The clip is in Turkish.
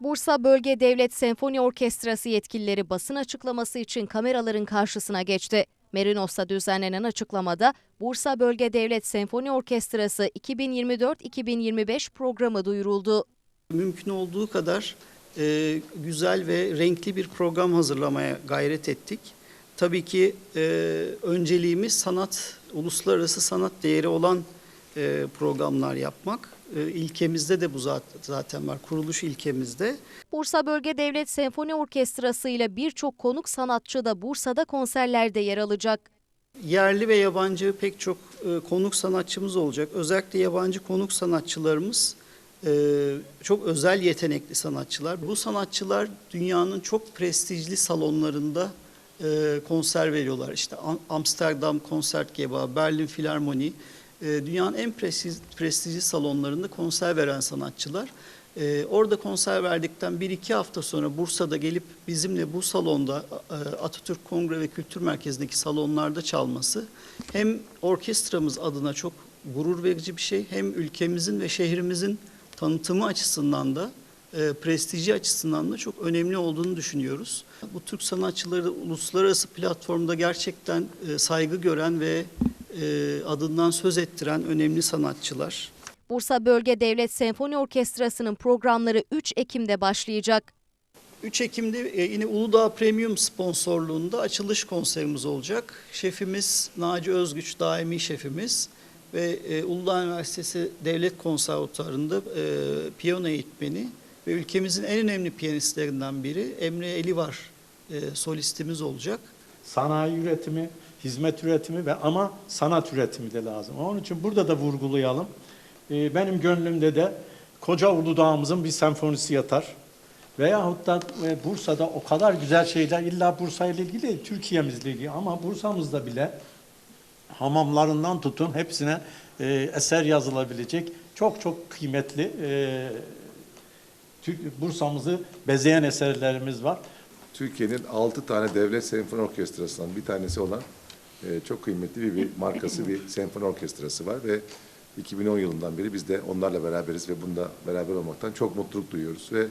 Bursa Bölge Devlet Senfoni Orkestrası yetkilileri basın açıklaması için kameraların karşısına geçti. Merinos'ta düzenlenen açıklamada Bursa Bölge Devlet Senfoni Orkestrası 2024-2025 programı duyuruldu. Mümkün olduğu kadar e, güzel ve renkli bir program hazırlamaya gayret ettik. Tabii ki e, önceliğimiz sanat, uluslararası sanat değeri olan e, programlar yapmak. E, ilkemizde de bu zat- zaten var, kuruluş ilkemizde. Bursa Bölge Devlet Senfoni Orkestrası ile birçok konuk sanatçı da Bursa'da konserlerde yer alacak. Yerli ve yabancı pek çok e, konuk sanatçımız olacak. Özellikle yabancı konuk sanatçılarımız e, çok özel yetenekli sanatçılar. Bu sanatçılar dünyanın çok prestijli salonlarında e, konser veriyorlar. İşte Am- Amsterdam Konsertgebouw, Berlin Filarmoni, dünyanın en prestij, prestijli salonlarında konser veren sanatçılar. E, orada konser verdikten bir iki hafta sonra Bursa'da gelip bizimle bu salonda Atatürk Kongre ve Kültür Merkezi'ndeki salonlarda çalması hem orkestramız adına çok gurur verici bir şey hem ülkemizin ve şehrimizin tanıtımı açısından da e, prestiji açısından da çok önemli olduğunu düşünüyoruz. Bu Türk sanatçıları uluslararası platformda gerçekten e, saygı gören ve adından söz ettiren önemli sanatçılar. Bursa Bölge Devlet Senfoni Orkestrası'nın programları 3 Ekim'de başlayacak. 3 Ekim'de e, yine Uludağ Premium sponsorluğunda açılış konserimiz olacak. Şefimiz Naci Özgüç, daimi şefimiz ve e, Uludağ Üniversitesi Devlet Konservatuarı'nda e, piyano eğitmeni ve ülkemizin en önemli piyanistlerinden biri Emre Elivar e, solistimiz olacak. sanayi üretimi, hizmet üretimi ve ama sanat üretimi de lazım. Onun için burada da vurgulayalım. Ee, Benim gönlümde de koca Uludağ'ımızın bir senfonisi yatar. Veyahut da e, Bursa'da o kadar güzel şeyler illa Bursa ile ilgili Türkiye'mizle ilgili ama Bursa'mızda bile hamamlarından tutun hepsine e, eser yazılabilecek çok çok kıymetli e, Bursa'mızı bezeyen eserlerimiz var. Türkiye'nin 6 tane devlet senfoni orkestrasından bir tanesi olan e, çok kıymetli bir, bir markası bir senfoni orkestrası var ve 2010 yılından beri biz de onlarla beraberiz ve bunda beraber olmaktan çok mutluluk duyuyoruz ve